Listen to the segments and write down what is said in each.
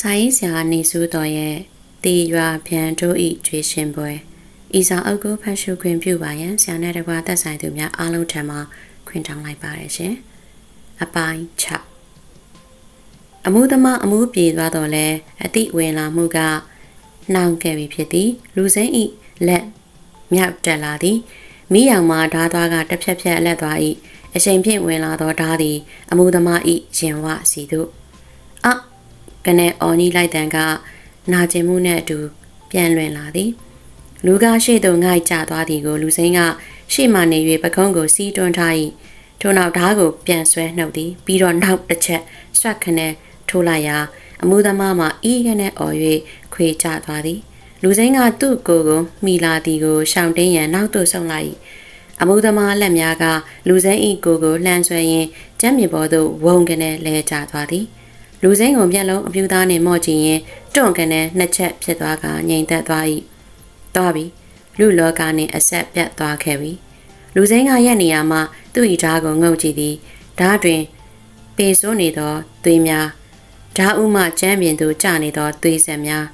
စာရေးဆရာနေစုတော်ရဲ့တေရွာဖြန်တို့ဤကျွေးရှင်ပွဲဤစာအုပ်ကိုဖတ်ရှုခွင့်ပြုပါရန်ဆရာနဲ့တကွာသက်ဆိုင်သူများအားလုံးထံမှခွင့်တောင်းလိုက်ပါတယ်ရှင်အပိုင်း6အမှုသမားအမှုပြေသွားတော့လဲအတိဝင်လာမှုကနှောင်ခဲ့ပြီဖြစ်သည်လူစိမ့်ဤလက်မြောက်တက်လာသည်မိယောင်မှာဓာသွားကတစ်ဖြက်ဖြက်အလက်သွား၏အချိန်ဖြင့်ဝင်လာသောဓာသည် အမှုသမားဤရင်ဝစီသို့အ ကနေအော်နီလိုက်တန်ကနာကျင်မှုနှင့်အတူပြန်လွင်လာသည်လူကားရှေ့သို့ငိုက်ကျသွားသည်ကိုလူစိမ်းကရှေ့မှနေ၍ပကုံးကိုစီးတွန်းထား၏ထို့နောက်ဓားကိုပြန်ဆွဲနှုတ်သည်ပြီးတော့နောက်တစ်ချက်ဆွတ်ခနဲ့ထိုးလိုက်ရာအမှုသမားမှအီးကနဲ့អော်၍ခွေကျသွားသည်လူစိမ်းကသူ့ကိုယ်ကိုမိလာသည်ကိုရှောင်တင်းရန်နောက်သို့ဆုံလိုက်၏အမှုသမားလက်များကလူစိမ်းဤကိုယ်ကိုလှမ်းဆွဲရင်းကျမ်းမြေပေါ်သို့ဝုံကနေလဲကျသွားသည် လူစိမ်းကိုမျက်လုံးအပြူသားနှင့်မော့ကြည့်ရင်တွန့်ကနေနှစ်ချက်ဖြစ်သွားကငြိမ်သက်သွား၏သွားပြီလူလောကနှင့်အဆက်ပြတ်သွားခဲ့ပြီလူစိမ်းကရက်နေရမှသူ့ဤဓာတ်ကိုငုံကြည့်သည်ဓာတ်တွင်ပေစိုးနေသောသွေးများဓာတ်ဥမှကျမ်းပြင်သို့ကျနေသောသွေးဆက်များ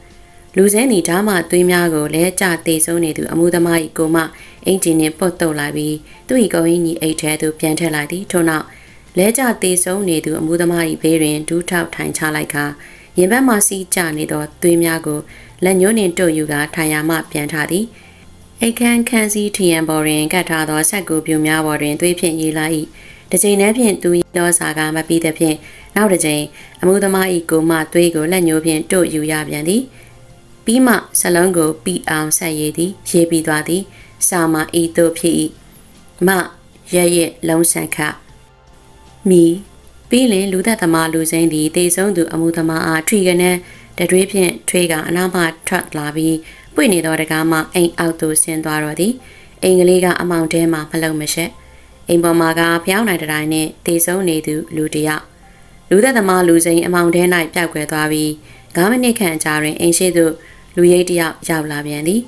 လူစိမ်းသည်ဓာတ်မှသွေးများကိုလဲကျတေဆုံးနေသူအမှုသမား၏ကိုမှအင်ဂျင်နှင့်ပုတ်တုပ်လိုက်ပြီးသူ့၏ကုန်းကြီးအိတ်ထဲသို့ပြန်ထည့်လိုက်သည်ထို့နောက် လဲကျသေးဆုံးနေသူအမှုသမား၏ဘေးတွင်ဒူးထောက်ထိုင်ချလိုက်ကာရင်ဘတ်မှစီးကျနေသောသွေးများကိုလက်ညှိုးနှင့်တို့ယူကာထိုင်ရာမှပြန်ထားသည်အိတ်ခမ်းခန်းစည်းထီယံပေါ်တွင်ကတ်ထားသောဆက်ကူပြူများပေါ်တွင်သွေးဖြင့်ရေးလိုက်၏တစ်ချိန်တည်းဖြင့်သူ၏သောစာကမပြီးသဖြင့်နောက်တစ်ချိန်အမှုသမား၏ကိုမှသွေးကိုလက်ညှိုးဖြင့်တို့ယူရပြန်သည်ပြီးမှစလုံးကိုပီအောင်ဆက်ရည်သည်ရေးပြီးသွားသည်စာမဤတို့ဖြစ်၏မရရဲ့လုံးဆန်ခ မီပြီးလင်လူသက်သမားလူစိမ့်သည်တေဆုံးသူအမှုသမားအားထွေကနေတတွေးဖြင့်ထွေးကအနားမှထွက်လာပြီးပွင့်နေသောတကားမှအိမ်အောက်သို့ဆင်းသွားတော့သည်အိမ်ကလေးကအမောင်ထဲမှမလုံမရှက်အိမ်ပေါ်မှာကဖျောင်းနိုင်တိုင်းနှင့်တေဆုံးနေသူလူတစ်ယောက်လူသက်သမားလူစိမ့်အမောင်ထဲ၌ပျောက်ကွယ်သွားပြီး9မိနစ်ခန့်ကြာတွင်အိမ်ရှိသို့လူရိတ်တစ်ယောက်ရောက်လာပြန်သည်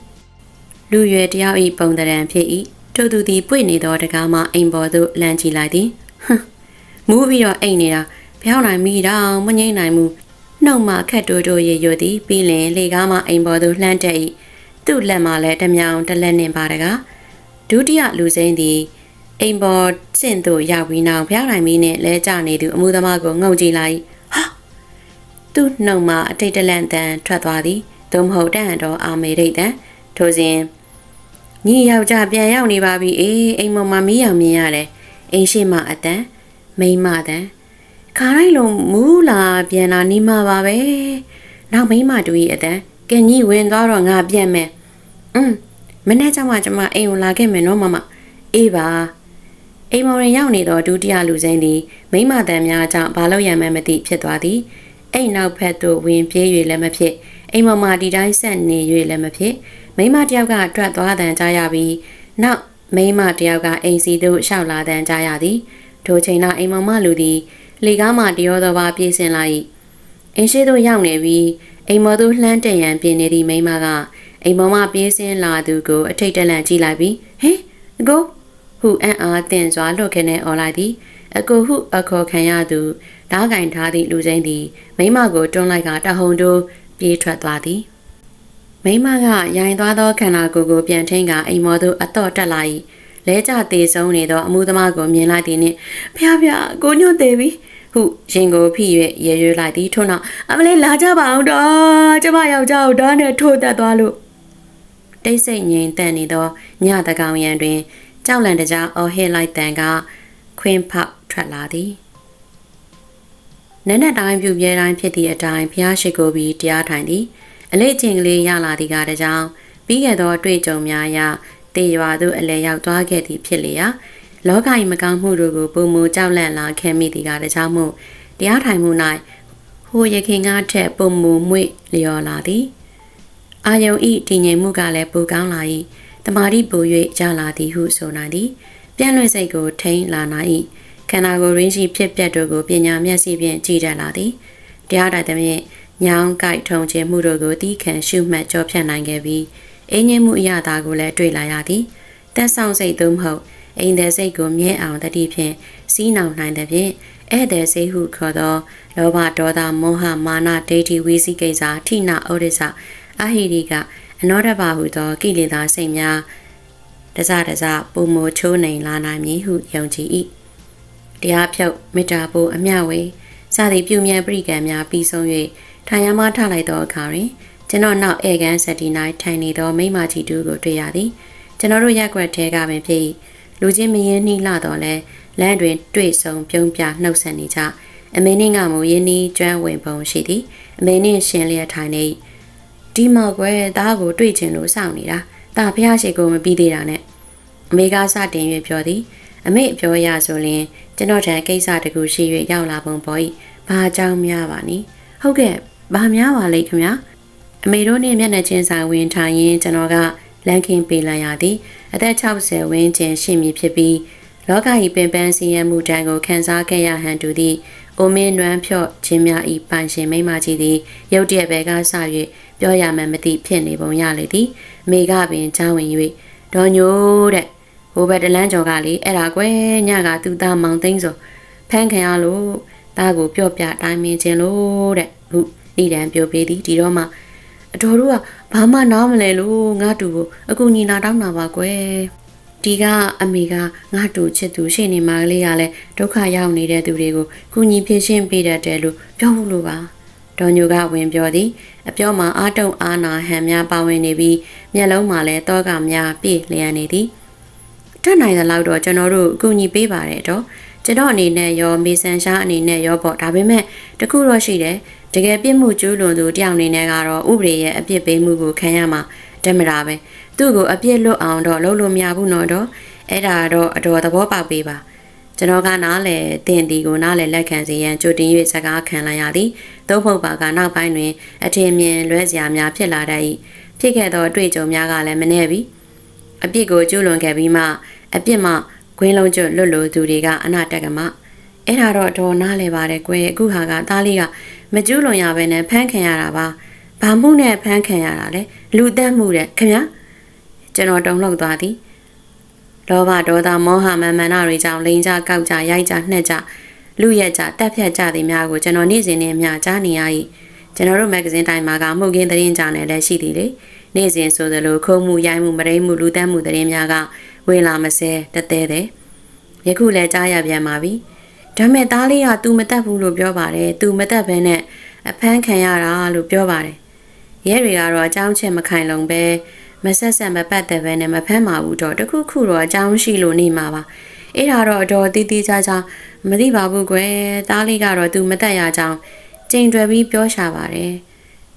လူရွယ်တစ်ယောက်၏ပုံတရံဖြစ်၏ထို့သူသည်ပွင့်နေသောတကားမှအိမ်ပေါ်သို့လမ်းကြည့်လိုက်သည်ဟမ် မူးပြီးတော့အိမ်နေတာဖျောင်းနိုင်မိတော့မငိမ့်နိုင်ဘူးနှုတ်မှခက်တိုးတိုးရေရွသည်ပြီးလင်လေကားမှအိမ်ပေါ်သို့လှမ်းတက်၏သူ့လက်မှလည်းတမြောင်တစ်လက်နှင့်ပါတကားဒုတိယလူစိမ်းသည်အိမ်ပေါ်စင့်သို့ရောက်ပြီးနောက်ဖျောင်းနိုင်မိနှင့်လဲကျနေသူအမှုသမားကိုငုံကြည့်လိုက်ဟာသူ့နှုတ်မှအတိတ်တလန့်တန်ထွက်သွားသည်သို့မဟုတ်တန်တော်အာမေရိတ်တန်ထိုစဉ်ညီယောက်ျားပြန်ရောက်နေပါပြီအေးအိမ်ပေါ်မှာမီးရောင်မြင်ရတယ်အိမ်ရှိမှအတန် မိမတန်ခါလိုက်လုံးမူးလာပြန်လာနီးမှာပါပဲနောက်မိမတူကြီးအတန်ကင်ကြီးဝင်သွားတော့ငါပြန်မယ်อืมမနေ့ကျမှကျမအိမ်ကိုလာခဲ့မယ်နော်မမအေးပါအိမ်မော်ရင်ရောက်နေတော့ဒုတိယလူစိမ်းသည်မိမတန်များကြောင့်ဘာလို့ရမှန်းမသိဖြစ်သွားသည်အိမ်နောက်ဖက်သို့ဝင်ပြေး၍လည်းမဖြစ်အိမ်မော်မှာဒီတိုင်းဆက်နေ၍လည်းမဖြစ်မိမတယောက်ကတွတ်သွားတန်ကြရပြီးနောက်မိမတယောက်ကအိမ်စီသို့ရှောက်လာတန်ကြရသည် ထိုချိန်နောက်အိမ်မောင်မလူသည်လေကားမှတရောသောပါပြေးဆင်လာ၏အင်းရှိသို့ရောက်နေပြီးအိမ်မော်သို့လှမ်းတရန်ပြင်နေသည့်မိမကအိမ်မောင်မပြေးဆင်းလာသူကိုအထိတ်တလန့်ကြည့်လိုက်ပြီးဟေးအကိုဟုအံ့အားသင့်စွာလွတ်ခင်းနေអော်လိုက်သည်အကိုဟုအခေါ်ခံရသူဓားကင်ထားသည့်လူချင်းသည်မိမကိုတွန်းလိုက်ကတဟုန်တိုးပြေးထွက်သွားသည်မိမကရိုင်သွားသောခန္ဓာကိုယ်ကိုပြန်ထိန်ကအိမ်မော်သို့အတော့တက်လာ၏ လဲကျသေးဆုံးနေသောအမှုသမားကိုမြင်လိုက်သည်နှင့်ဖျားဖျားကိုညွန့်သေးပြီဟုရင်ကိုဖိ၍ရေရွလိုက်သည်ထို့နောက်အမလေးလာကြပါအောင်တော့ကျမယောက်ျားကိုဓာတ်နဲ့ထိုးတက်သွားလို့တိတ်ဆိတ်ငြိမ်သက်နေသောညတကောင်ရံတွင် ကြောက်လန့်တကြားအော်ဟစ်လိုက်တန်ကခွင်းဖောက်ထွက်လာသည်နက်နက်တိုင်းပြုပြဲတိုင်းဖြစ်သည့်အတိုင်းဖျားရှိကိုပြီးတရားထိုင်သည်အလေးချင်းကလေးရလာသည့်ကတကြောင်ပြီးခဲ့သောအတွေ့အကြုံများအရ တေရွာသို့အလဲရောက်သွားခဲ့သည်ဖြစ်လျာလောကကြီးမကောင်းမှုတို့ကိုပုံမူကြောက်လန့်လာခဲ့မိသည်ကတကြောင်မို့တရားထိုင်မှု၌ဟိုရခင်ကားထက်ပုံမူမွေ့လျော်လာသည်အာယုံဤတည်ငြိမ်မှုကလည်းပိုကောင်းလာ၏တမာတိပို၍ကြလာသည်ဟုဆိုနိုင်သည်ပြန့်လွင့်စိတ်ကိုထိန်းလာနိုင်၏ခန္ဓာကိုယ်ရင်းရှိဖြစ်ပျက်တို့ကိုပညာမျက်စိဖြင့်ကြည်တတ်လာသည်တရားတိုင်သဖြင့်ညောင်းကြိုက်ထုံခြင်းမှုတို့ကိုတီးခံရှုမှတ်ကြောဖြတ်နိုင်ခဲ့ပြီး အင်းငယ်မှုအရာသာကိုလည်းတွေ့လာရသည်တက်ဆောင်စိတ်သို့မဟုတ်အိမ်သည်စိတ်ကိုမြဲအောင်တတိဖြင့်စီးနှောင်နိုင်တဲ့ဖြင့်ဧည့်သည်စိတ်ဟုခေါ်သောလောဘဒေါသမောဟမာနဒိဋ္ဌိဝိသိကိစ္စထိနာဩဒိစ္စအဟိရိကအနောတဘာဟုသောကိလေသာစိတ်များတစတစပုံမချိုးနိုင်လာနိုင်မည်ဟုယုံကြည်၏တရားဖြုတ်မေတ္တာပို့အမျှဝေစသည်ပြုမြဲပြိကံများပြီးဆုံး၍ထိုင်ရမထလိုက်သောအခါတွင် ကျွန်တော်နောက်ဧကန်စတီနိုင်ထိုင်နေသောမိမကြီးတူကိုတွေ့ရသည်ကျွန်တော်တို့ရက်ွက်ထဲကပင်ဖြစ်လူချင်းမရင်းနှီးလှတော့လဲလမ်းတွင်တွေ့ဆုံပြုံးပြနှုတ်ဆက်နေကြအမေနှင်းကမူရင်းနှီးကျွမ်းဝင်ပုံရှိသည်အမေနှင်းရှင်လျက်ထိုင်နေဒီမောက်ွယ်သားကိုတွေ့ချင်လို့စောင့်နေတာဒါဖះရှိကိုမပြီးသေးတာနဲ့အမေကစတင်၍ပြောသည်အမေပြောရဆိုရင်ကျွန်တော်ထံကိစ္စတကူရှိ၍ရောက်လာပုံပေါ်၏ဘာကြောင့်များပါနည်းဟုတ်ကဲ့ဘာများပါလိမ့်ခင်ဗျာ အမေတို့နဲ့မျက်နှာချင်းဆိုင်ဝင်ထိုင်ရင်ကျွန်တော်ကလန်ကင်ပေးလိုက်ရသည်အသက်60ဝန်းကျင်ရှိမည်ဖြစ်ပြီးလောကဤပင်ပန်းစည်းရမှုတန်းကိုခန်းစားခဲ့ရဟန်တူသည့်အိုမင်းနွမ်းဖြော့ခြင်းများဤပိုင်ရှင်မိမကြီးသည်ရုတ်တရက်ပဲကဆ၍ပြောရမှန်မသိဖြစ်နေပုံရလေသည်မိကပင်ချောင်းဝင်၍ဒေါ်ညိုတဲ့ဟိုဘက်တလန်းကျော်ကလေအဲ့ဒါကွယ်ညကသူသားမောင်သိန်းဆိုဖမ်းခံရလို့သားကိုပြော့ပြတိုင်းမင်းခြင်းလို့တဲ့ဟုဤတန်ပြောပေးသည်ဒီတော့မှ အတော်တို့ကဘာမှနားမလဲလို့ငါတူကိုအကူညီနာတောင်းတာပါကွယ်ဒီကအမေကငါတူချစ်သူရှိနေမှကလေးကလည်းဒုက္ခရောက်နေတဲ့သူတွေကိုကူညီဖြည့်ရှင်းပေးတတ်တယ်လို့ပြောဖို့လိုပါဒေါ်ညိုကဝင်ပြောသည်အပြောမှာအာတုံအာနာဟန်များပါဝင်နေပြီးမျက်လုံးမှာလည်းတောကများပြည့်လျက်နေသည်တတ်နိုင်တဲ့လောက်တော့ကျွန်တော်တို့အကူညီပေးပါတယ်တော့ကျွန်တော်အနေနဲ့ရောမေဆန်ရှားအနေနဲ့ရောပေါ့ဒါပေမဲ့တခုတော့ရှိတယ် တကယ်ပြစ်မှုကျူးလွန်သူတယောက်အနေနဲ့ကတော့ဥပဒေရဲ့အပြစ်ပေးမှုကိုခံရမှာတမတာပဲသူ့ကိုအပြစ်လွတ်အောင်တော့လုပ်လို့မရဘူးနော်တော့အဲ့ဒါတော့အတော်သဘောပေါက်ပေးပါကျွန်တော်ကနားလေတင်တီကိုနားလေလက်ခံစေရန်ကြိုတင်၍စကားခံလိုက်ရသည်သို့မဟုတ်ပါကနောက်ပိုင်းတွင် အထင်မြင်လွဲစရာများဖြစ်လာတတ်၏ဖြစ်ခဲ့သောအတွေ့အကြုံများကလည်းမနှဲ့ပြီအပြစ်ကိုကျူးလွန်ခဲ့ပြီးမှအပြစ်မှဂွင်းလုံးကျွတ်လွတ်လို့သူတွေကအနာတက်ကမှအဲ့ဒါတော့တော်နားလဲပါတယ်ကွယ်အခုဟာကသားလေးက မကျူးလွန်ရဘဲနဲ့ဖမ်းခံရတာပါဘာမှုနဲ့ဖမ်းခံရတာလဲလူတက်မှုတဲ့ခင်ဗျာကျွန်တော်တုံ့လောက်သွားသည်လောဘဒေါသမောဟမာမာနတွေကြောင့်လိန်ကြကောက်ကြရိုက်ကြနှက်ကြလူရက်ကြတက်ဖြတ်ကြသည်များကိုကျွန်တော်နေ့စဉ်နဲ့မျှကြားနေရ၏ကျွန်တော်တို့မဂ္ဂဇင်းတိုင်းမှာကမှုခင်းသတင်းကြောင်လည်းရှိသည်လေနေ့စဉ်ဆိုသလိုခုံမှုရိုက်မှုမရိမှုလူတက်မှုသတင်းများကဝေလာမစဲတသေးတဲ့ယခုလည်းကြားရပြန်ပါပြီ ဒါမဲ့သားလေးက तू မတက်ဘူးလို့ပြောပါတယ် तू မတက်ဘဲနဲ့အဖမ်းခံရတာလို့ပြောပါတယ်ရဲတွေကတော့အကြောင်းချက်မခိုင်လုံပဲမဆက်ဆက်မပတ်သက်ပဲနဲ့မဖမ်းပါဘူးတော့တခုခုတော့အကြောင်းရှိလို့နေမှာပါအဲ့ဒါတော့အတော်တီးတီးခြားခြားမသိပါဘူးကွယ်သားလေးကတော့ तू မတက်ရကြောင်းကြိမ်တွယ်ပြီးပြောရှာပါတယ်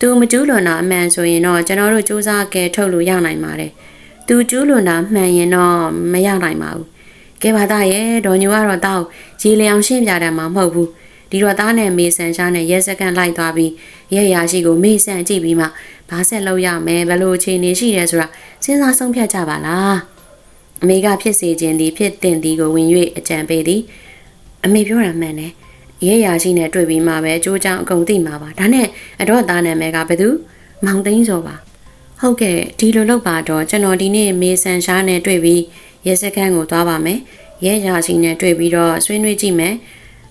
သူမကျူးလွန်တာအမှန်ဆိုရင်တော့ကျွန်တော်တို့စူးစမ်းကဲထုတ်လို့ရနိုင်ပါတယ်။သူကျူးလွန်တာမှန်ရင်တော့မရနိုင်ပါဘူး။ ကဲပါသားရဲ့ဒေါ်ညိုကတော့တောက်ရေလျောင်ရှင်းပြတယ်မှာမဟုတ်ဘူး။ဒီတော့သားနဲ့မေဆန်ရှားနဲ့ရဲစကန်လိုက်သွားပြီးရဲရာရှိကိုမေဆန်ကြည့်ပြီးမှဘာဆက်လုပ်ရမယ်ဘယ်လိုအခြေအနေရှိတယ်ဆိုတာစဉ်းစားဆုံးဖြတ်ကြပါလား။အမေကဖြစ်စေခြင်းသည်ဖြစ်တင်သည်ကိုဝင်၍အကြံပေးသည်။အမေပြောတာမှန်တယ်။ရဲရာရှိနဲ့တွေ့ပြီးမှပဲကြိုးကြောင်အကုန်သိမှာပါဒါနဲ့အတော့သားနာမည်ကဘယ်သူမောင်သိန်းစောပါဟုတ်ကဲ့ဒီလိုလုပ်ပါတော့ကျွန်တော်ဒီနေ့မေဆန်ရှားနဲ့တွေ့ပြီး ရဲစခန်းကိုသွားပါမယ်ရဲရာရှိနဲ့တွေ့ပြီးတော့ဆွေးနွေးကြည့်မယ်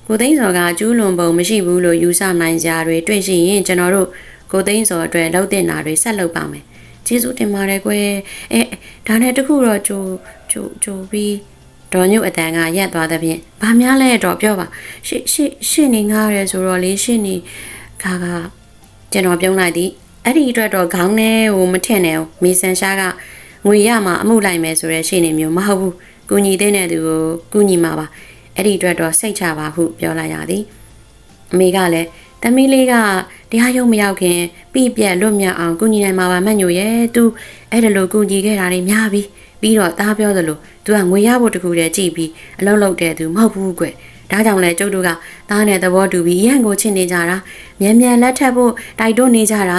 ကိုသိန်းစောကကျူးလွန်ပုံမရှိဘူးလို့ယူဆနိုင်ကြတွေတွေ့ရှိရင်ကျွန်တော်တို့ကိုသိန်းစောအတွက်လှုပ်တင်တာတွေဆက်လုပ်ပါမယ်ကျေးဇူးတင်ပါတယ်ကွယ်အဲဒါနဲ့တခုတော့ကြိုကြိုကြိုပြီးဒေါ်ညုတ်အတန်ကရက်သွားတဲ့ဖြင့်ဘာများလဲတော့ပြောပါရှေ့ရှေ့ရှေ့နေငားရဲဆိုတော့လေရှေ့နေခါကကျွန်တော်ပြုံးလိုက်သည်အဲ့ဒီအတွက်တော့ခေါင်းထဲဟိုမထင်နဲ့မေဆန်ရှားက ငွေရမှာအမှုလိုက်မယ်ဆိုတဲ့ရှေ့နေမျိုးမဟုတ်ဘူးကုညီတဲ့တဲ့သူကိုကုညီမှာပါအဲ့ဒီအတွက်တော့စိတ်ချပါဟုပြောလိုက်ရသည်အမေကလည်းသမီးလေးကတရားရုံးမရောက်ခင်ပြပြက်လွတ်မြောက်အောင်ကုညီနိုင်မှာပါမညို့ရဲ့သူအဲ့ဒါလိုကုညီခဲ့တာတွေများပြီပြီးတော့သားပြောသလိုသူကငွေရဖို့တခုတည်းကြည့်ပြီးအလုပ်လုပ်တဲ့သူမဟုတ်ဘူးကွဒါကြောင့်လဲကျုပ်တို့ကသားနဲ့သဘောတူပြီးရန်ကိုချစ်နေကြတာမြန်မြန်လက်ထပ်ဖို့တိုက်တွန်းနေကြတာ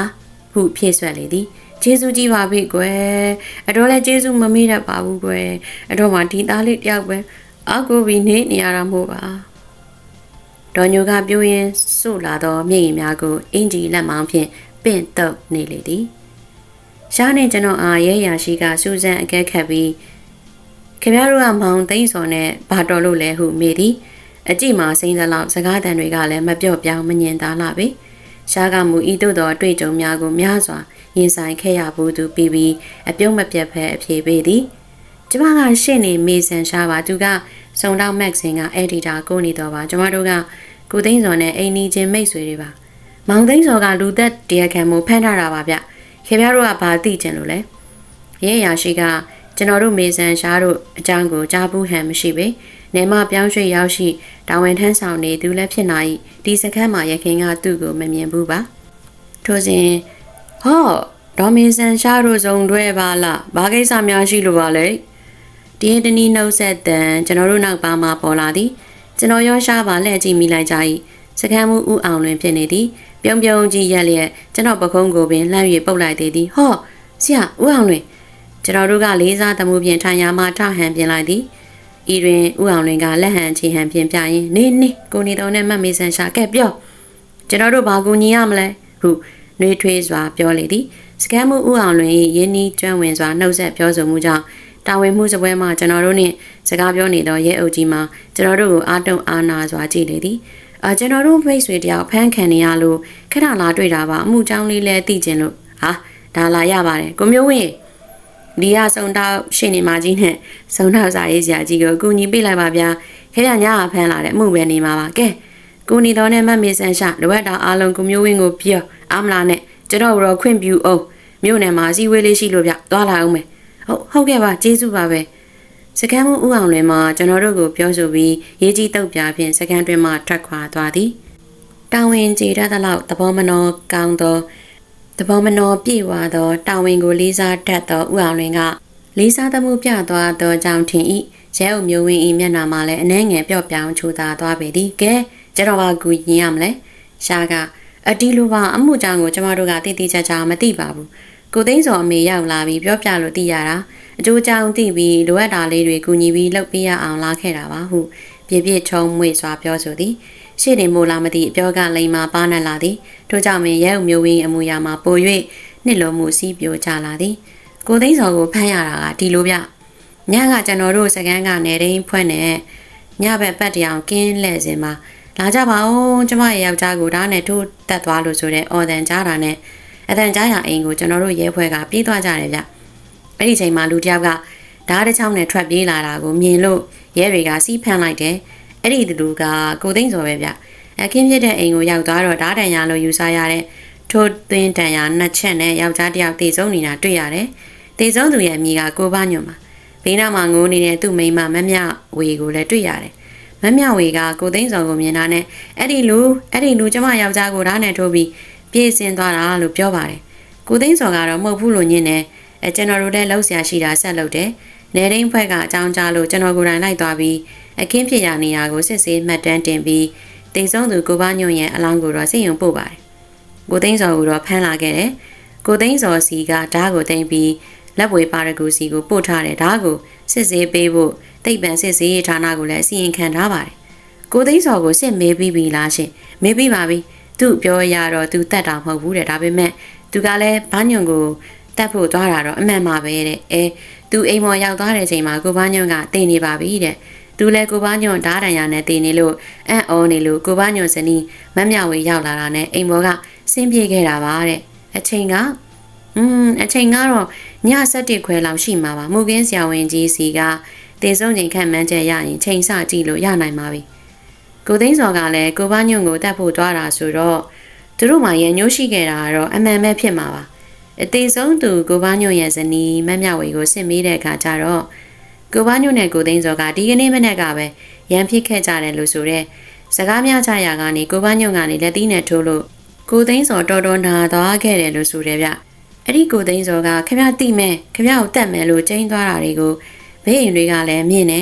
ဟုဖြည့်ဆွက်လေသည် ကျေးဇူးကြီးပါပြီကွယ်အတော်လည်းကျေးဇူးမမေ့တတ်ပါဘူးကွယ်အတော်မှဒီသားလေးတယောက်ပဲအကူပြီးနေနေရတာမို့ပါဒေါ်ညိုကပြိုးရင်စို့လာသောမျက်ရည်များကိုအင်ဂျီလက်မောင်းဖြင့်ပင့်တုပ်နေလေသည်ရှားနဲ့ကျွန်တော်အားရဲရရှိကစူးစမ်းအကဲခတ်ပြီးခင်ဗျားတို့ကမောင်သိန်းစော်နဲ့ဘာတော်လို့လဲဟုမေးသည်အကြည့်မှာစိမ့်သလောက်စကားတန်တွေကလည်းမပြော့ပြောင်းမငင်သားလာပြီရှားကမူဤတို့သောအတွေ့အကြုံများကိုများစွာ ရင်ဆိုင်ခဲ့ရဘူးသူပြီးပြီးအပြုံးမပြတ်ဖဲအဖြေပေးသည်ကျမကရှင့်နေမေဆန်ရှားပါသူကစုံတော့မက်ဂဇင်းကအက်ဒီတာကိုနေတော့ပါကျမတို့ကကိုသိန်းစော်နဲ့အိမ်နီချင်းမိတ်ဆွေတွေပါမောင်သိန်းစော်ကလူသက်တရားခံမှုဖမ်းထားတာပါဗျခင်ဗျားတို့ကဘာသိကြလို့လဲရဲရရှိကကျွန်တော်တို့မေဆန်ရှားတို့အကြောင်းကိုကြားဘူးဟန်မရှိပေနေမပြောင်းရွှေ့ရောက်ရှိတာဝန်ထမ်းဆောင်နေသူလည်းဖြစ်နိုင်ဒီစခန်းမှာရခင်ကသူ့ကိုမမြင်ဘူးပါထို့စဉ် ဟောဒေါ်မေဆန်ရှားတို့စုံတွဲပါလားဘာကိစ္စများရှိလို့ပါလဲဒီတနီနှုတ်ဆက်တန်ကျွန်တော်တို့နောက်ပါမှာပေါ်လာသည်ကျွန်တော်ရောရှားပါလှည့်ကြည့်မိလိုက်ကြ၏စကမ်းမှုဥအောင်လွင်ဖြစ်နေသည်ပြုံပြုံကြီးရက်လျက်ကျွန်တော်ပခုံးကိုပင်လှမ်း၍ပုတ်လိုက်သေးသည်ဟောဆရာဥအောင်လွင်ကျွန်တော်တို့ကလေးစားတမှုပြင်ထိုင်ရာမှထဟန်ပြင်လိုက်သည်ဤတွင်ဥအောင်လွင်ကလက်ဟန်ချီဟန်ပြင်ပြရင်နေနေကိုနေတော်နဲ့မတ်မေဆန်ရှာကဲပြောကျွန်တော်တို့ဘာကူညီရမလဲဟု နှွေးထွေးစွာပြောလေသည်စကမ်းမှုဥအောင်လွင်၏ယင်းနီးကျွမ်းဝင်စွာနှုတ်ဆက်ပြောဆိုမှုကြောင့်တာဝန်မှုစပွဲမှာကျွန်တော်တို့နှင့်စကားပြောနေသောရဲအုပ်ကြီးမှာကျွန်တော်တို့ကိုအားတုံအားနာစွာကြည့်လေသည်အာကျွန်တော်တို့ဖိတ်ဆွေတယောက်ဖမ်းခံနေရလို့ခဏလာတွေ့တာပါအမှုကြောင်းလေးလဲသိကျင်လို့ဟာဒါလာရပါတယ်ကိုမျိုးဝင်းဒီရဆုံတော့ရှင်းနေမကြီးနဲ့ဆုံတော့စာရေးစရာကြီးကိုအကူညီပေးလိုက်ပါဗျာခဲရညာဖမ်းလာတဲ့အမှုပဲနေမှာပါကဲ ကိုနီတော်နဲ့မမေဆန်ရှာလိုအပ်တာအားလုံးကိုမျိုးဝင်းကိုပြောအာမလာနဲ့ကျွန်တော်တို့ခွင့်ပြုအောင်မြို့နယ်မှာစီဝေးလေးရှိလို့ဗျသွားလာအောင်မယ်ဟုတ်ဟုတ်ကဲ့ပါကျေးဇူးပါပဲစကန်မှုဥအောင်လွင်မှာကျွန်တော်တို့ကိုပြောဆိုပြီးရေးကြီးတုတ်ပြဖြင့်စကန်တွင်မှထွက်ခွာသွားသည်တာဝန်ကြေရသလောက်သဘောမနှောကောင်းသောသဘောမနှောပြေဝသောတာဝန်ကိုလေးစားတတ်သောဥအောင်လွင်ကလေးစားသမှုပြသွားသောကြောင့်ထင်၏ရဲအုံမျိုးဝင်း၏မျက်နှာမှာလည်းအနှဲငယ်ပြော့ပြောင်းချိုးသာသွားပေသည်ကဲ ကျွန်တော်ကကူညီရမလဲရှားကအတီးလိုပါအမှုကြောင့်ကိုကျမတို့ကတိတိကျကျမသိပါဘူးကိုသိန်းစော်အမေရောက်လာပြီးပြောပြလို့သိရတာအကျိုးကြောင့်သိပြီးလိုအပ်တာလေးတွေကူညီပြီးလုပ်ပေးရအောင်လာခဲ့တာပါဟုပြပြချုံမွေစွာပြောဆိုသည်ရှေ့တင်မို့လားမသိအပြောကလိမ်မာပါနက်လာသည်ထို့ကြောင့်မင်းရဲအမျိုးဝင်းအမူအရာမှာပို၍နှစ်လိုမှုစီးပြိုကျလာသည်ကိုသိန်းစော်ကိုဖမ်းရတာကဒီလိုပြညကကျွန်တော်တို့စကန်းကနေရင်းဖွဲ့နေညဘက်ပတ်တရားကင်းလှည့်စင်မှာ လာကြပါဦးကျမရဲ့ယောက်ျားကိုဓာတ်နဲ့ထိုးတက်သွားလို့ဆိုတဲ့အော်တန်ကြားတာနဲ့အတန်ကြားရအိမ်ကိုကျွန်တော်တို့ရဲဖွဲ့ကပြေးသွားကြတယ်ဗျအဲ့ဒီချိန်မှာလူတယောက်ကဓာတ်တစ်ချောင်းနဲ့ထွက်ပြေးလာတာကိုမြင်လို့ရဲတွေကစီးဖမ်းလိုက်တယ်အဲ့ဒီလူကကိုသိန်းစော်ပဲဗျအခင်းပြတဲ့အိမ်ကိုရောက်သွားတော့ဓာတ်တန်ရလို့ယူဆရတဲ့ထိုးသွင်းတန်ရနှစ်ချက်နဲ့ယောက်ျားတစ်ယောက်တည်ဆုံးနေတာတွေ့ရတယ်တည်ဆုံးသူရဲ့အမည်ကကိုဘညွန်ပါဘေးနားမှာငိုနေတဲ့သူ့မိန်းမမမြဝေကိုလည်းတွေ့ရတယ် မမြဝေကကိုသိန်းစော်ကိုမြင်တာနဲ့အဲ့ဒီလူအဲ့ဒီလူကျမယောက်ျားကိုဓာတ်နဲ့ထိုးပြီးပြေးစင်သွားတာလို့ပြောပါတယ်ကိုသိန်းစော်ကတော့မဟုတ်ဘူးလို့ညင်းတယ်အဲကျွန်တော်တို့လည်းလှုပ်ရှားရှိတာဆက်လုပ်တယ်နေရင်းဖွဲ့ကအကြောင်းကြားလို့ကျွန်တော်ကိုယ်တိုင်လိုက်သွားပြီးအခင်းဖြစ်ရာနေရာကိုစစ်ဆေးမှတ်တမ်းတင်ပြီးတိမ်ဆုံးသူကိုဘညွန့်ရဲ့အလောင်းကိုတော့စိတ်ယုံပို့ပါတယ်ကိုသိန်းစော်ကိုတော့ဖမ်းလာခဲ့တယ်ကိုသိန်းစော်စီကဓာတ်ကိုတင်ပြီးလက်ပွေပါရဂူစီကိုပို့ထားတယ်ဓာတ်ကိုစစ်ဆေးပေးဖို့ တိတ်ပံစစ်ဆေးရေးဌာနကိုလည်းအစီရင်ခံထားပါတယ်ကိုသိန်းစော်ကိုစစ်မေးပြီးပြီလားရှင်မေးပြီးပါပြီသူ့ပြောရတော့သူတတ်တာမဟုတ်ဘူးတဲ့ဒါပေမဲ့သူကလည်းဘာညွန့်ကိုတတ်ဖို့သွားတာတော့အမှန်ပါပဲတဲ့အဲသူအိမ်မော်ရောက်သွားတဲ့ချိန်မှာကိုဘာညွန့်ကတင်နေပါပြီတဲ့သူလည်းကိုဘာညွန့်ဓားတန်ရနဲ့တင်နေလို့အံ့ဩနေလို့ကိုဘာညွန့်စနီးမမြောက်ဝေရောက်လာတာနဲ့အိမ်မော်ကဆင်းပြေခဲ့တာပါတဲ့အချိန်ကอืมအချိန်ကတော့ည7ခွဲလောက်ရှိမှာပါမူကင်းဆရာဝန်ကြီးစီက တင်ဆုံးချိန်ခန့်မှန်းချက်ရရင်ချိန်ဆကြည့်လို့ရနိုင်ပါပြီကိုသိန်းစော်ကလည်းကိုဘညွန့်ကိုတတ်ဖို့သွားတာဆိုတော့သူတို့မှရန်ညှိုးရှိခဲ့တာကတော့အမှန်ပဲဖြစ်မှာပါအသေးဆုံးသူကိုဘညွန့်ရဲ့ဇနီးမတ်မြဝေကိုစစ်မေးတဲ့အခါကျတော့ကိုဘညွန့်နဲ့ကိုသိန်းစော်ကဒီကနေ့မနေ့ကပဲရန်ဖြစ်ခဲ့ကြတယ်လို့ဆိုတဲ့စကားများကြရာကနေကိုဘညွန့်ကနေလက်သီးနဲ့ထိုးလို့ကိုသိန်းစော်တော်တော်နာသွားခဲ့တယ်လို့ဆိုတယ်ဗျအဲ့ဒီကိုသိန်းစော်ကခမတိမဲ့ခမကိုတတ်မယ်လို့ချိန်သွားတာတွေကို ဘေးအိမ်တွေကလည်းမြင်နေ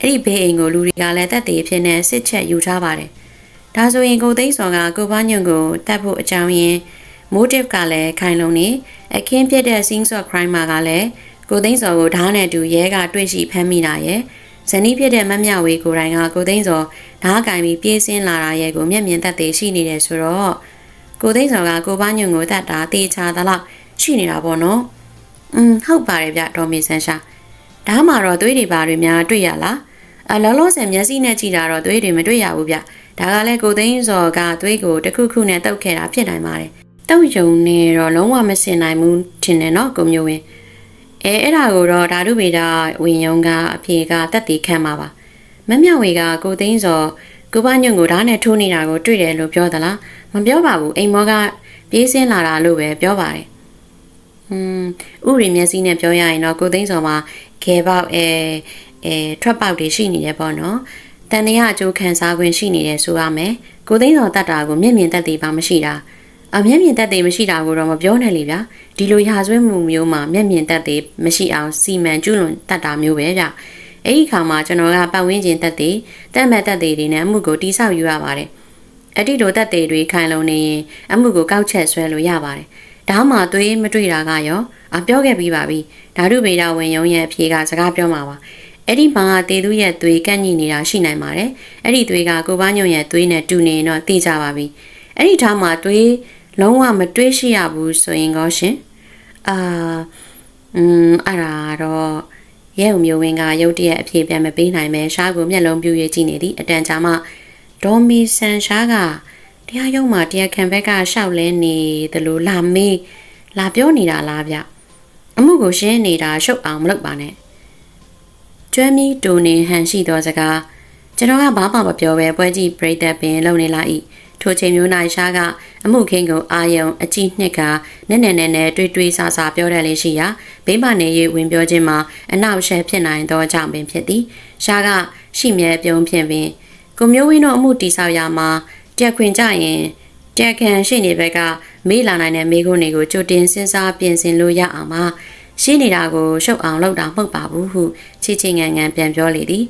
အဲ့ဒီဘေးအိမ်ကိုလူတွေကလည်းတက်သေးဖြစ်နေစစ်ချက်ယူထားပါတယ်။ဒါဆိုရင်ကိုသိန်းစော်ကကိုဘညွန့်ကိုတတ်ဖို့အကြောင်းရင်း motive ကလည်းခိုင်လုံနေအခင်းဖြစ်တဲ့ scenes of crime မှာကလည်းကိုသိန်းစော်ကိုဓားနဲ့တူရဲကတွေ့ရှိဖမ်းမိတာရဲ့ဇနီးဖြစ်တဲ့မမြဝေကိုတိုင်ကကိုသိန်းစော်ဓားကင်ပြီးပြေးဆင်းလာတာရဲ့ကိုမျက်မြင်သက်သေရှိနေတယ်ဆိုတော့ကိုသိန်းစော်ကကိုဘညွန့်ကိုတတ်တာတေချာသလောက်ရှိနေတာပေါ့နော်။อืมဟုတ်ပါတယ်ဗျဒေါ်မေဆန်ရှာ ဒါမှတော့သွေးတွေပါတွေများတွေ့ရလားအလောလောဆယ်မျက်စိနဲ့ကြည့်တာတော့သွေးတွေမတွေ့ရဘူးဗျဒါကလည်းကိုသိန်းစော်ကသွေးကိုတစ်ခုခုနဲ့တုတ်ခဲ့တာဖြစ်နိုင်ပါတယ်တုတ်ယုံနဲ့တော့လုံးဝမစင်နိုင်ဘူးထင်တယ်နော်ကိုမျိုးဝင်းအဲအဲ့ဒါကိုတော့ဓာတုဗေဒဝင်ယုံကအဖြေကတက်တည်ခံမှာပါမမြောက်ဝေကကိုသိန်းစော်ကိုပညွန့်ကိုဓာတ်နဲ့ထိုးနေတာကိုတွေ့တယ်လို့ပြောသလားမပြောပါဘူးအိမ်မောကပြေးစင်းလာတာလို့ပဲပြောပါတယ်อืมဥရိမျက်စိနဲ့ပြောရရင်တော့ကိုသိန်းစော်မှာ ခဲပေါက်အဲအဲထွက်ပေါက်တွေရှိနေတယ်ပေါ့နော်တန်တရားအကျိုးခံစား권ရှိနေတယ်ဆိုရမယ်ကိုသိန်းစော်တတ်တာကိုမျက်မြင်သက်သေပါမရှိတာအမျက်မြင်သက်သေမရှိတာကိုတော့မပြောနဲ့လေဗျာဒီလိုရာဇဝဲမှုမျိုးမှာမျက်မြင်သက်သေမရှိအောင်စီမံကျူးလွန်တတ်တာမျိုးပဲဗျအဲ့ဒီခါမှာကျွန်တော်ကပတ်ဝန်းကျင်သက်သေတက်မဲ့သက်သေတွေနဲ့အမှုကိုတိဆောက်ယူရပါတယ်အဲ့ဒီလိုသက်သေတွေခိုင်လုံနေရင်အမှုကိုကောက်ချက်ဆွဲလို့ရပါတယ် ဒါမှသွေးမတွေ့တာကရောအပြောခဲ့ပြီးပါပြီဓာတုဗေဒဝင်ယုံရဲ့အဖြေကစကားပြောမှာပါအဲ့ဒီမှာတေသူရဲ့သွေးကန့်ညိနေတာရှိနိုင်ပါတယ်အဲ့ဒီသွေးကကိုပန်းညုံရဲ့သွေးနဲ့တူနေရင်တော့သိကြပါပြီအဲ့ဒီထားမှာသွေးလုံးဝမတွေးရှိရဘူးဆိုရင်ကောရှင်အာอืมအဲ့ဒါတော့ရဲုံမျိုးဝင်းကရုတ်တရက်အဖြေပြန်မပေးနိုင်ပဲရှားကိုမျက်လုံးပြူရကြည့်နေသည်အတန်ကြာမှဒေါ်မီဆန်ရှားက တရားရုံးမှာတရားခံဘက်ကရှောက်လဲနေသလိုလာမေးလာပြောနေတာလားဗျအမှုကိုရှင်းနေတာရှုပ်အောင်မလုပ်ပါနဲ့ကျွမ်းမီတူနေဟန်ရှိသောစကားကျွန်တော်ကဘာမှမပြောပဲပွဲကြည့်ပြိသက်ပင်လုံနေလာ၏ထိုချိန်မျိုးနိုင်ရှားကအမှုခင်းကိုအာယုံအကြည့်နှစ်ကနဲ့နဲ့နဲ့နဲ့တွေးတွေးဆဆပြောတတ်လေးရှိရာဘေးမနေရေးဝင်ပြောခြင်းမှာအနောက်ရှက်ဖြစ်နိုင်သောကြောင့်ပင်ဖြစ်သည်ရှားကရှိမြဲပြုံးဖြင့်ပင်ကိုမျိုးဝင်းတို့အမှုတိဆောက်ရာမှာ တက်ခွင်ကြရင်တက်ခံရှိနေဘက်ကမေးလာနိုင်တဲ့မိခွန်းတွေကိုကြိုတင်စဉ်းစားပြင်ဆင်လို့ရအောင်ပါရှိနေတာကိုရှုပ်အောင်လုပ်တာမဟုတ်ပါဘူးဟုချီချီငန်ငန်ပြန်ပြောလေသည်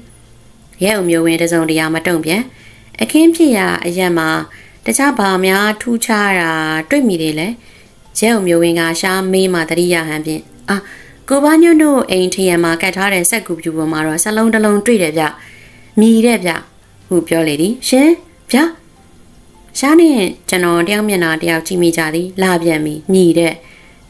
ရဲအုံမျိုးဝင်းတစုံတရာမတုံ့ပြန်အခင်းဖြစ်ရာအရက်မှာတခြားဘာများထူးခြားတာတွေ့မိတယ်လဲရဲုံမျိုးဝင်ကရှားမေးမှတတိယဟန်ဖြင့်အာကိုဘာညွန့်တို့အိမ်ထရံမှာကတ်ထားတဲ့စက်ကူပြူပေါ်မှာတော့စလုံးတစ်လုံးတွေ့တယ်ဗျမြည်တဲ့ဗျဟုပြောလေသည်ရှင်ဗျ ရှားနဲ့ကျွန်တော်တယောက်မျက်နှာတယောက်ကြည့်မိကြသည်လာပြန်ပြီမြည်တဲ့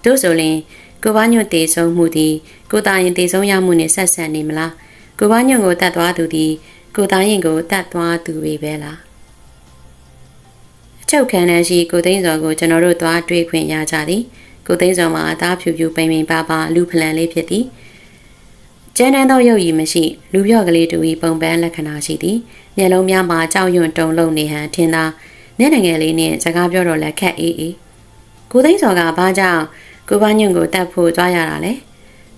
တို့ဆိုရင်ကိုဘာညွန့်တေဆုံးမှုသည်ကိုသားရင်တေဆုံးရမှုနဲ့ဆက်ဆံနေမလားကိုဘာညွန့်ကိုတတ်သွားသူသည်ကိုသားရင်ကိုတတ်သွားသူတွေပဲလားအချုပ်ခံတဲ့ရှိကိုသိန်းစော်ကိုကျွန်တော်တို့သွားတွေ့ခွင့်ရကြသည်ကိုသိန်းစော်မှာအသားဖြူဖြူပိန်ပိန်ပါပါလူဖလန်လေးဖြစ်သည်ကျန်းတန်းသောရုပ်ရည်မရှိလူပြော့ကလေးတူဤပုံပန်းလက္ခဏာရှိသည်မျက်လုံးများမှာကြောက်ရွံ့တုန်လှုပ်နေဟန်ထင်သာ မျက်နှာငယ်လေးနဲ့စကားပြောတော့လည်းခက်အေးအေးကိုသိန်းစော်ကဘာကြောင့်ကိုပန်းညွန့်ကိုတတ်ဖို့ကြွားရတာလဲ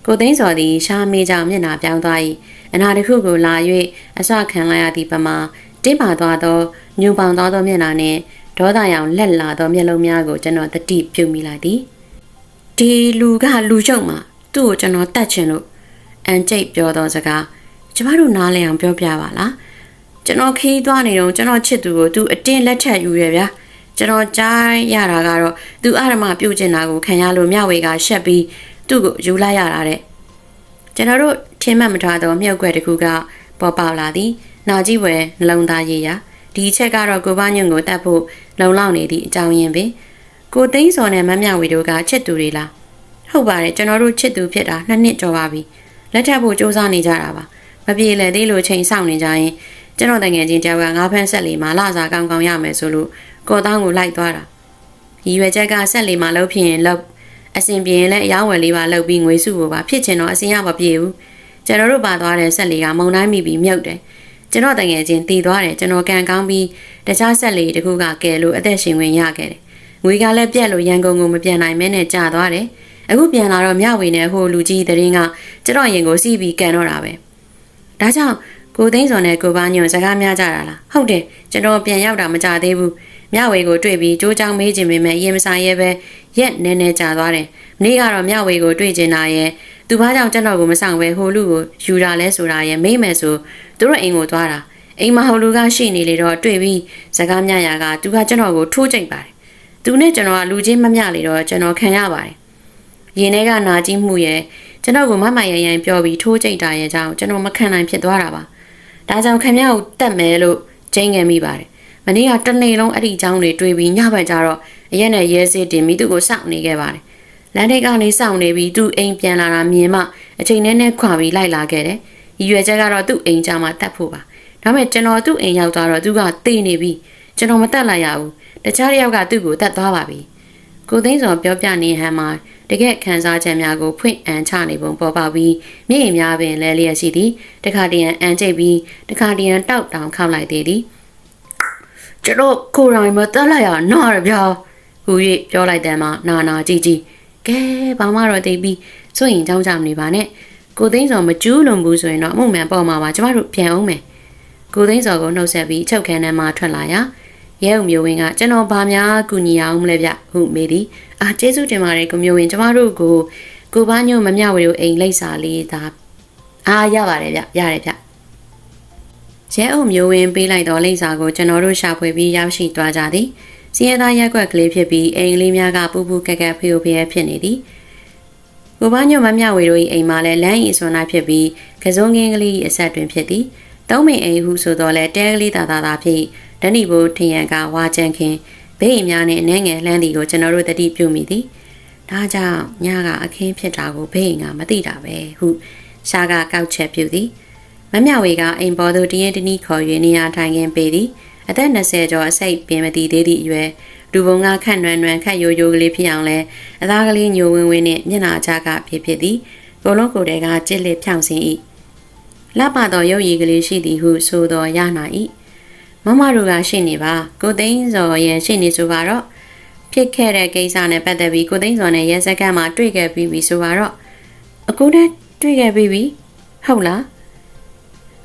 ကိုသိန်းစော်သည်ရှားမေးကြောင်မျက်နှာပြောင်းသွား၏အနာတစ်ခုကိုလာ၍အစခံလိုက်ရသည့်ပမာတင်းပါသွားသောညူပေါင်သွားသောမျက်နှာနှင့်ဒေါသရောင်လက်လာသောမျက်လုံးများကိုကျွန်တော်တတိပြုတ်မိလိုက်သည်ဒီလူကလူကျုံမှာသူ့ကိုကျွန်တော်တတ်ချင်လို့အန်ကျိတ်ပြောသောစကားကျမတို့နားလည်အောင်ပြောပြပါလား ကျွန်တော်ခီးသွားနေတော့ကျွန်တော်ချစ်သူကိုသူအတင်းလက်ထက်ယူရဗျာကျွန်တော်ကြားရတာကတော့သူအရမပြုတ်ကျင်တာကိုခံရလို့မျှဝေကရှက်ပြီးသူ့ကိုယူလိုက်ရတာတဲ့ကျွန်တော်တို့ထင်မှတ်မထားသောမြုပ်ွက်တစ်ခုကပေါ်ပေါလာသည်နာကြည့်ဝယ်နှလုံးသားရေးရာဒီချက်ကတော့ကိုပညွန့်ကိုတတ်ဖို့လုံလောက်နေသည့်အကြောင်းရင်းပင်ကိုသိန်းစော်နဲ့မမြဝီတို့ကချစ်သူတွေလားဟုတ်ပါတယ်ကျွန်တော်တို့ချစ်သူဖြစ်တာနှစ်နှစ်ကျော်ပါပြီလက်ထပ်ဖို့စူးစမ်းနေကြတာပါမပြေလည်သေးလို့ချိန်ဆောင်နေကြရင် ကျွန်တော်တငယ်ချင်းတယောက်ကငါးဖန်းဆက်လီမှာလစာကောင်းကောင်းရမယ်ဆိုလို့ကော်တောင်းကိုလိုက်သွားတာရည်ရွယ်ချက်ကဆက်လီမှာလှုပ်ဖြစ်ရင်လှုပ်အစဉ်ပြေရင်လည်းအယောင်းဝယ်လေးပါလှုပ်ပြီးငွေစုဖို့ပါဖြစ်ချင်တော့အစဉ်ရမပြေဘူးကျွန်တော်တို့ပါသွားတဲ့ဆက်လီကမုံတိုင်းမိပြီးမြုပ်တယ်ကျွန်တော်တငယ်ချင်းတည်သွားတယ်ကျွန်တော်ကန်ကောင်းပြီးတခြားဆက်လီတခုကကယ်လို့အသက်ရှင်ဝင်ရခဲ့တယ်ငွေကလည်းပြက်လို့ရန်ကုန်ကိုမပြန်နိုင်မဲနဲ့ကြာသွားတယ်အခုပြန်လာတော့မြဝေနဲ့ဟိုလူကြီးတရင်ကကျွန်တော်ရင်ကိုစီးပြီးကန်တော့တာပဲဒါကြောင့် ကိုသိန်းစော်နဲ့ကိုပါညွန့်စကားများကြတာလားဟုတ်တယ်ကျွန်တော်ပြန်ရောက်တာမကြသေးဘူးမြဝေကိုတွေ့ပြီးကြိုးချောင်းမေးခြင်းပေမဲ့ရင်မဆိုင်ရဲပဲရက်နဲနဲကြာသွားတယ်မနေ့ကတော့မြဝေကိုတွေ့ကျင်တာရဲ့သူဘာကြောင့်ကျွန်တော်ကိုမဆောင်ပဲဟိုလူကိုယူတာလဲဆိုတာရဲ့မိမ့်မယ်ဆိုသူတို့အိမ်ကိုသွားတာအိမ်မဟိုလူကရှိနေလေတော့တွေ့ပြီးစကားမြရာကသူကကျွန်တော်ကိုထိုးကြိတ်ပါတယ်သူနဲ့ကျွန်တော်ကလူချင်းမမျှလေတော့ကျွန်တော်ခံရပါတယ်ရင်ထဲကနာကြီးမှုရဲ့ကျွန်တော်ကိုမမရရန်ပြောပြီးထိုးကြိတ်တာရဲ့အကြောင်းကျွန်တော်မခံနိုင်ဖြစ်သွားတာပါ ဒါကြောင့်ခင်ဗျားကိုတတ်မယ်လို့ချိန်ခံမိပါတယ်မနေ့ကတနေ့လုံးအဲ့ဒီအကြောင်းတွေတွေးပြီးညဘက်ကျတော့အရက်နဲ့ရဲစစ်တင်ပြီးသူ့ကိုစောင့်နေခဲ့ပါတယ်လမ်းထိပ်ကနေစောင့်နေပြီးသူ့အိမ်ပြန်လာတာမြင်မှအအချိန်နဲ့နဲ့ခွာပြီးလိုက်လာခဲ့တယ်ရည်ရွယ်ချက်ကတော့သူ့အိမ်ကြမှာတတ်ဖို့ပါဒါပေမဲ့ကျွန်တော်သူ့အိမ်ရောက်သွားတော့သူကတေးနေပြီကျွန်တော်မတတ်လိုက်ရဘူးတခြားတစ်ယောက်ကသူ့ကိုတတ်သွားပါပြီကိုသိန်းစောပြောပြနေဟန်မှာတကယ်ခန်းစားချက်များကိုဖွင့်အန်ချနေပုံပေါ်ပေါက်ပြီးမျက်ရည်များပင်လဲလျက်ရှိသည်တခါတရံအန်ကျိတ်ပြီးတခါတရံတောက်တောင်ခောက်လိုက်သေးသည်ကျွန်တော်ကိုယ်တိုင်မတက်လိုက်ရနားရဗျာဟူ၍ပြောလိုက်တဲ့မှာနာနာကြည့်ကြည့်ကဲဘာမှတော့သိပြီးစွရင်ကြောင်းကြမနေပါနဲ့ကိုသိန်းစောမကျူးလွန်ဘူးဆိုရင်တော့အမှုမှန်ပေါ်မှာပါကျမတို့ပြန်အောင်မယ်ကိုသိန်းစောကိုနှုတ်ဆက်ပြီးချုပ်ခန်းထဲမှာထွက်လာရာရဲုံမျိုးဝင်းကကျွန်တော်ဗာများကူညီအောင်မလဲဗျဟုမေးသည် အာကျေးဇူးတင်ပါတယ်ကိုမျိုးဝင်းကျမတို့ကိုကိုဘာညိုမမြဝေတို့အိမ်လိပ်စာလေးဒါအာရပါတယ်ဗျရတယ်ဗျရဲအုံမျိုးဝင်းပေးလိုက်တော့လိပ်စာကိုကျွန်တော်တို့ရှာဖွေပြီးရောက်ရှိသွားကြသည်စီးရဲသားရက်ွက်ကလေးဖြစ်ပြီးအိမ်လေးများကပူပူကက်ကက်ဖျို့ဖျဲဖြစ်နေသည်ကိုဘာညိုမမြဝေတို့၏အိမ်မှာလည်းလမ်းဤစွန်နာဖြစ်ပြီးကစုံကင်းကလေး၏အဆက်တွင်ဖြစ်သည်သုံးမိန်အိမ်ဟုဆိုတော့လဲတဲကလေးသာသာသာဖြစ်ဓဏီဘိုးထင်ရန်ကဝါချန်ခင် ဘေးအိမ်များနှင့်အနေငယ်လှမ်းသည်ကိုကျွန်တော်တို့တတိပြုမိသည်ဒါကြောင့်ညကအခင်းဖြစ်တာကိုဘေးအိမ်ကမသိတာပဲဟုရှားကကောက်ချက်ပြုသည်မမြဝေကအိမ်ပေါ်သို့တရင်တနည်းခေါ်၍နေရာထိုင်ခင်းပေးသည်အသက်20ကျော်အစိတ်ပင်မတည်သေးသည့်အရွယ်လူပုံကခန့်နွမ်းနွမ်းခတ်ရိုးရိုးကလေးဖြစ်အောင်လဲအသားကလေးညိုဝင်းဝင်းနဲ့မျက်နှာချကဖြစ်ဖြစ်သည်ကိုလုံးကိုယ်တဲကကြစ်လက်ဖြောင်စင်း၏လပတော်ရုပ်ရည်ကလေးရှိသည်ဟုဆိုတော်ရနာ၏ မမတို့ကရှိနေပါကိုသိန်းစော်ရဲ့ရှိနေဆိုပါတော့ဖြစ်ခဲ့တဲ့ကိစ္စနဲ့ပတ်သက်ပြီးကိုသိန်းစော်နဲ့ရဲစခန်းမှာတွေ့ခဲ့ပြီးပြီဆိုပါတော့အခုတည်းတွေ့ခဲ့ပြီးပြီဟုတ်လား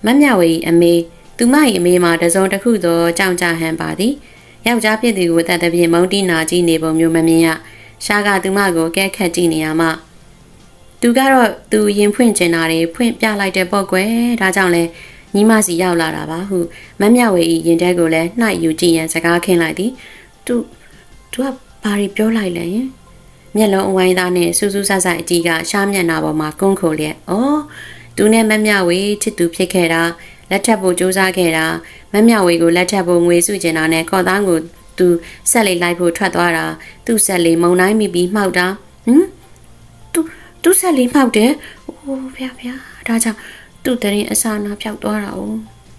မမြဝေအမေသူမ၏အမေမှာတစုံတစ်ခုသောကြောင်ကြဟန်ပါသည်ယောက်ျားဖြစ်သူကိုတတ်တဲ့ပြင်မုံတိနာကြီးနေပုံမျိုးမမြင်ရရှားကသူမကိုကဲခတ်ကြည့်နေရမှသူကတော့သူရင်ဖွင့်ကျင်တာတွေဖွင့်ပြလိုက်တဲ့ပေါ့ကွယ်ဒါကြောင့်လဲ ညီမစီရောက်လာတာပါဟုမမြဝေဤရင်တဲကိုလည်းနှိုက်ယူကြည့်ရန်စကားခင်းလိုက်သည်သူသူကဘာတွေပြောလိုက်လဲယင်မျက်လုံးအဝိုင်းသားနဲ့စူးစူးဆဆအကြီးကရှားမျက်နှာပေါ်မှာကုန်းခုန်လျက်ဩသူနဲ့မမြဝေချစ်သူဖြစ်ခဲ့တာလက်ထပ်ဖို့စူးစမ်းခဲ့တာမမြဝေကိုလက်ထပ်ဖို့ငွေစုကျင်တာနဲ့ခေါ်သားကိုသူဆက်လေးလိုက်ဖို့ထွက်သွားတာသူ့ဆက်လေးမုံတိုင်းမိပြီးမှောက်တာဟမ်သူသူ့ဆက်လေးမှောက်တယ်အိုးဖျားဖျားဒါကြောင့် သူ့တရင်အစာနာဖြောက်သွားတာ哦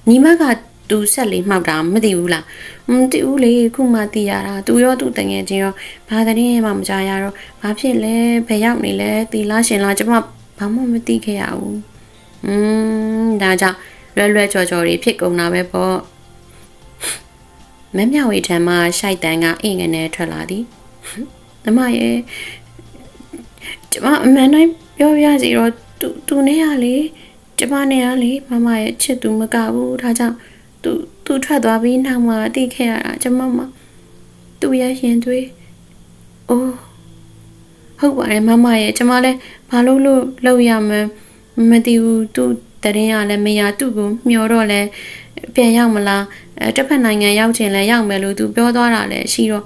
ညီမကသူဆက်လေးမှောက်တာမသိဘူးလားမသိဘူးလေခုမှသိရတာသူရောသူတငယ်ချင်းရောဘာတရင်မှမကြရတော့ဘာဖြစ်လဲဘယ်ရောက်နေလဲတီလားရှင်လားကျမဘာမှမသိခဲ့ရဘူးอืมဒါကြောင့်လွယ်လွယ်ကြော်ကြော်တွေဖြစ်ကုန်တာပဲပေါ့မမြောက်ဝေထံမှရှိုက်တန်းကအင်ငနဲ့ထွက်လာသည်။အမရဲ့ကျမအမှန်တိုင်းပြောပြစီတော့သူသူနဲ့ရလေ ကျမနဲ့ရလေမမရဲ့ချစ်သူမကဘူးဒါကြောင့်သူသူထွက်သွားပြီးနောက်မှသိခဲ့ရတာကျမမသူရဲ့ရင်သွေးအိုးဟုတ်ပါတယ်မမရဲ့ကျမလည်းဘာလို့လို့လောက်ရမှန်းမသိဘူးသူတရင်ရလည်းမရသူ့ကိုမျောတော့လဲပြန်ရောက်မလားအဲတစ်ဖက်နိုင်ငံရောက်ချင်လဲရောက်မယ်လို့သူပြောသွားတာလည်းရှိတော့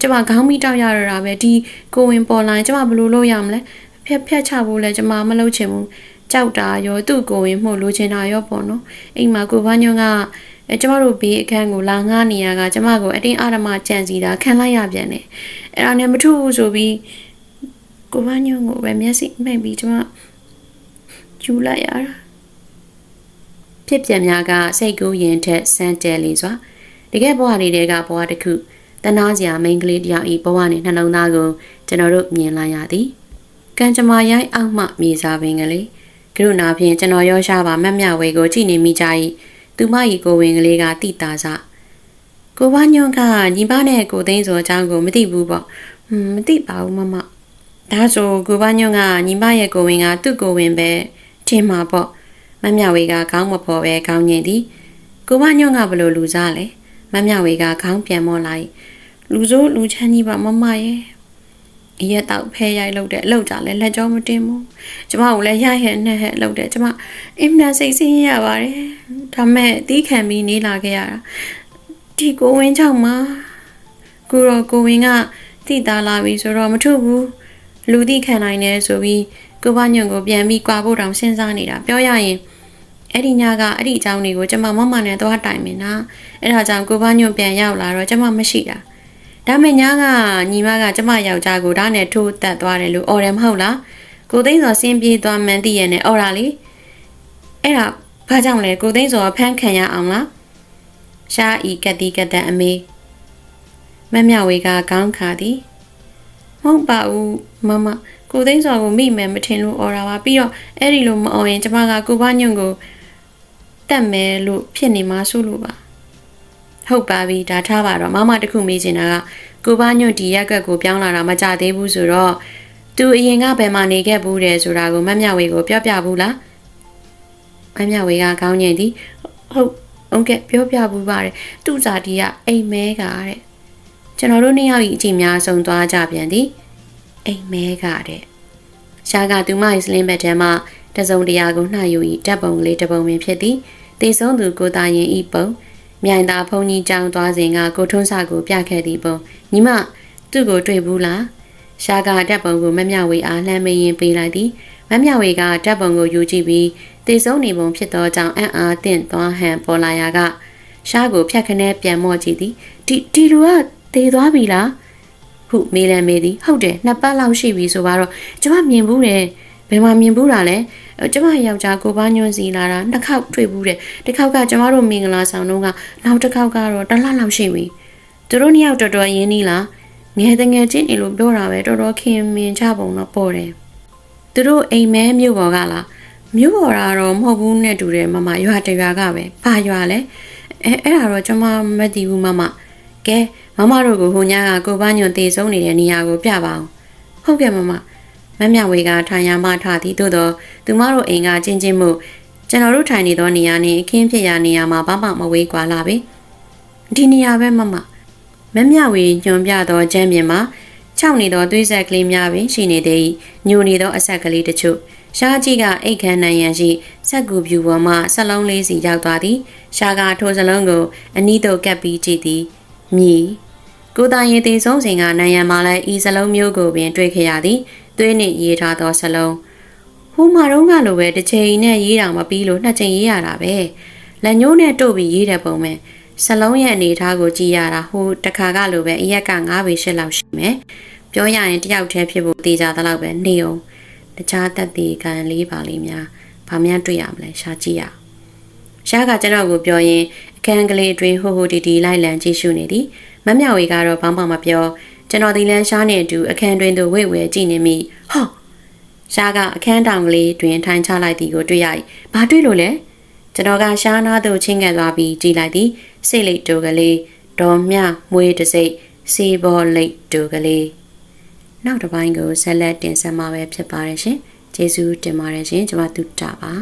ကျမခေါင်းမိတောက်ရတော့တာပဲဒီကိုဝင်ပေါ်လာရင်ကျမဘယ်လိုလုပ်ရမလဲဖြက်ဖြက်ချဖို့လဲကျမမလုပ်ချင်ဘူး ကြောက်တာရောသူ့ကိုဝင်မှုလိုချင်တာရောပေါ့နော်အိမ်မှာကိုဘန်းညွန့်ကအဲကျမတို့ဘေးအခန်းကိုလာငားနေရကကျမကိုအတင်းအာရမကြံစီတာခံလိုက်ရပြန်တယ်အဲ့ဒါနဲ့မထူဘူးဆိုပြီးကိုဘန်းညွန့်ကိုပဲမျက်စိမှိတ်ပြီးကျမယူလိုက်ရတာဖြစ်ပြန်များကစိတ်ကူးရင်ထက်စမ်းတဲလေစွာတကယ်ဘဝလေးတွေကဘဝတစ်ခုတနာစရာမိန်းကလေးတယောက်ဤဘဝနဲ့နှလုံးသားကိုကျွန်တော်တို့မြင်လာရသည်ကံကြမ္မာရိုင်းအောက်မှမြေစာပင်ကလေး ကရုဏာဖြင့်ကျွန်တော်ရောရှားပါမက်မြဝေကိုကြည့်နေမိကြ၏သူမ၏ကိုဝင်ကလေးကတိတာစကိုဘညွန့်ကညီမနဲ့ကိုသိန်းစောအကြောင်းကိုမသိဘူးပေါ့ဟွန်းမသိပါဘူးမမဒါဆိုကိုဘညွန့်ကညီမရဲ့ကိုဝင်ကသူ့ကိုဝင်ပဲထင်မှာပေါ့မမြဝေကခေါင်းမဖော်ပဲခေါင်းညင်သည်ကိုမညွန့်ကဘလို့လူစားလဲမမြဝေကခေါင်းပြန်မောလိုက်လူစိုးလူချမ်းကြီးပါမမရဲ့ အရက်တော့ဖဲရိုက်လို့တဲ့အလောက်ကြလဲလက်ကြောမတင်ဘူးကျမကိုလည်းရရနဲ့ဟဲ့လောက်တဲ့ကျမအင်မတန်စိတ်ဆင်းရပါတယ်ဒါမဲ့တီးခံပြီးနေလာခဲ့ရတာဒီကိုဝင်းချောင်းမှာကိုရောကိုဝင်းကတိသားလာပြီဆိုတော့မထုဘူးလူတိခံနိုင်တယ်ဆိုပြီးကိုဘညွန့်ကိုပြန်ပြီးကြွားဖို့တောင်စဉ်းစားနေတာပြောရရင်အဲ့ဒီညကအဲ့ဒီအကြောင်းတွေကိုကျမမမနဲ့သွားတိုင်မင်တာအဲ့ဒါကြောင့်ကိုဘညွန့်ပြန်ရောက်လာတော့ကျမမရှိတာ ဒါမဲ့ညကညီမကကျမယောက်ျားကိုဓာတ်နဲ့ထိုးတက်သွားတယ်လို့អော်တယ်မဟုတ်လားကိုသိန်းစောဆင်းပြေးသွားမှန်းသိရနဲ့အော်ရာလေအဲ့ဒါဘာကြောင့်လဲကိုသိန်းစောကဖမ်းခံရအောင်လားရှားဤကတိကတန်အမေမမြဝေကခေါင်းခါသည်မဟုတ်ပါဘူးမမကိုသိန်းစောကိုမိမယ်မထင်လို့အော်ရာပါပြီးတော့အဲ့ဒီလိုမအော်ရင်ကျမကကိုဘညွန့်ကိုတတ်မယ်လို့ဖြစ်နေမှာဆိုလို့ပါ ဟုတ်ပါပြီဒါထားပါတော့မမတခုမေးချင်တာကကိုဘညွန့်ဒီရက်ကက်ကိုပြောင်းလာတာမကြသေးဘူးဆိုတော့သူအရင်ကဘယ်မှာနေခဲ့ဘူးတယ်ဆိုတာကိုမမြဝေကိုပြောပြဘူးလားမမြဝေကခေါင်းငိမ့်သည်ဟုတ်ဟုတ်ကဲ့ပြောပြဘူးပါတယ်သူ့ဇာတိကအိမ်မဲကတဲ့ကျွန်တော်တို့နှစ်ယောက်ဤအချိန်များဆုံးသွားကြပြန်သည်အိမ်မဲကတဲ့ရှားကသူမ၏စလင်းဘက်ထဲမှတစုံတရာကိုနှာယူ၏တပ်ပုံလေးတစ်ပုံပင်ဖြစ်သည်တည်ဆုံးသူကိုသားရင်ဤပုံ မြိုင်သာဖုန်ကြီးကြောင်းသွားစဉ်ကကိုထွန်းစာကိုပြခဲ့သည့်ပုံညီမသူ့ကိုတွေ့ဘူးလားရှားကတပ်ပုံကိုမမြဝေအားလှမ်းမရင်ပေးလိုက်သည်မမြဝေကတပ်ပုံကိုယူကြည့်ပြီးတည်ဆုံးနေပုံဖြစ်သောကြောင့်အံ့အားသင့်သွားဟန်ပေါ်လာရာကရှားကိုဖြတ်ခနဲပြန်မော့ကြည့်သည်ဒီဒီလူကတည်သွားပြီလားဟုမေးလမ်းမေးသည်ဟုတ်တယ်နှစ်ပတ်လောက်ရှိပြီဆိုတော့ကျမမြင်ဘူးတယ်ဘယ်မှာမြင်ဘူးတာလဲ ကျမယောက်ျားကိုပါညွန့်စီလာတာနှစ်ခေါက်တွေ့ဘူးတယ်တစ်ခေါက်ကကျမတို့မင်္ဂလာဆောင်တော့ကနောက်တစ်ခေါက်ကတော့တစ်လလောက်ရှိပြီသူတို့နှစ်ယောက်တော်တော်ရင်းနီးလားငယ်တငယ်ချင်းနေလို့ပြောတာပဲတော်တော်ခင်မင်ချပုံတော့ပေါ်တယ်သူတို့အိမ်မဲမြို့ပေါ်ကလားမြို့ပေါ်ကတော့မဟုတ်ဘူးနဲ့တူတယ်မမရွာတရွာကပဲဘာရွာလဲအဲအဲ့ဒါတော့ကျမမသိဘူးမမကဲမမတို့ကိုဟိုညကကိုပါညွန့်တေဆုံးနေတဲ့နေရာကိုပြပါအောင်ဟုတ်ကဲ့မမ မမြဝေကထိုင်ရမှထသည်သို့တော့သူမတို့အိမ်ကချင်းချင်းမှုကျွန်တော်တို့ထိုင်နေသောနေရာနဲ့အခင်းဖြစ်ရာနေရာမှာဘာမှမဝေးကွာလာပြီဒီနေရာပဲမမမမြဝေညွန်ပြသောကျမ်းပြင်မှာခြောက်နေသောသွေးဆက်ကလေးများပင်ရှိနေသည်ညိုနေသောအဆက်ကလေးတချို့ရှားကြီးကအိတ်ခမ်းနိုင်ရန်ရှိဆက်ကူပြူပေါ်မှဆက်လုံးလေးစီရောက်သွားသည်ရှားကထိုစလုံးကိုအနီးသို့ကပ်ပြီးကြည့်သည်မြည်ကိုသားရင်သေးဆုံးစဉ်ကနိုင်ရန်မှာလည်းဤစလုံးမျိုးကိုပင်တွေ့ခဲ့ရသည် သွေးနှင့်ရေးထားသောစလုံးဟိုမှာတော့ကလိုပဲတစ်ချိန်နဲ့ရေးတာမပြီးလို့နှစ်ချိန်ရေးရတာပဲလက်ညှိုးနဲ့တို့ပြီးရေးတဲ့ပုံပဲစလုံးရဲ့အနေထားကိုကြည့်ရတာဟိုတခါကလိုပဲအရက်က9ပေ10လောက်ရှိမယ်ပြောရရင်တယောက်တည်းဖြစ်ဖို့တေချာတဲ့လောက်ပဲနေအောင်တခြားတက်သေးကံလေးပါလေးများဗာများတွေ့ရမလဲရှားကြည့်ရရှားကကျွန်တော်ကိုပြောရင်အခန်းကလေးအတွင်းဟိုဟိုတီတီလိုက်လံကြည့်ရှုနေသည်မမြော်ဝေကတော့ဘာမှမပြော ကျွန်တော်ဒီလန်ရှားနေအတူအခန်းတွင်သို့ဝိတ်ဝဲကြည့်နေမိဟောရှားကအခန်းတောင်ကလေးတွင်ထိုင်ချလိုက်သည်ကိုတွေ့ရ၏ဘာတွေ့လို့လဲကျွန်တော်ကရှားနာသို့ချင်းကန်သွားပြီးကြည့်လိုက်သည်စိတ်လိတ်တိုကလေးဒေါ်မြမွေးတစိတ်စီဘောလိတ်တိုကလေးနောက်တစ်ပိုင်းကိုဆက်လက်တင်ဆက်မှာပဲဖြစ်ပါတယ်ရှင်ကျေးဇူးတင်ပါတယ်ရှင်ကျွန်မတူတာပါ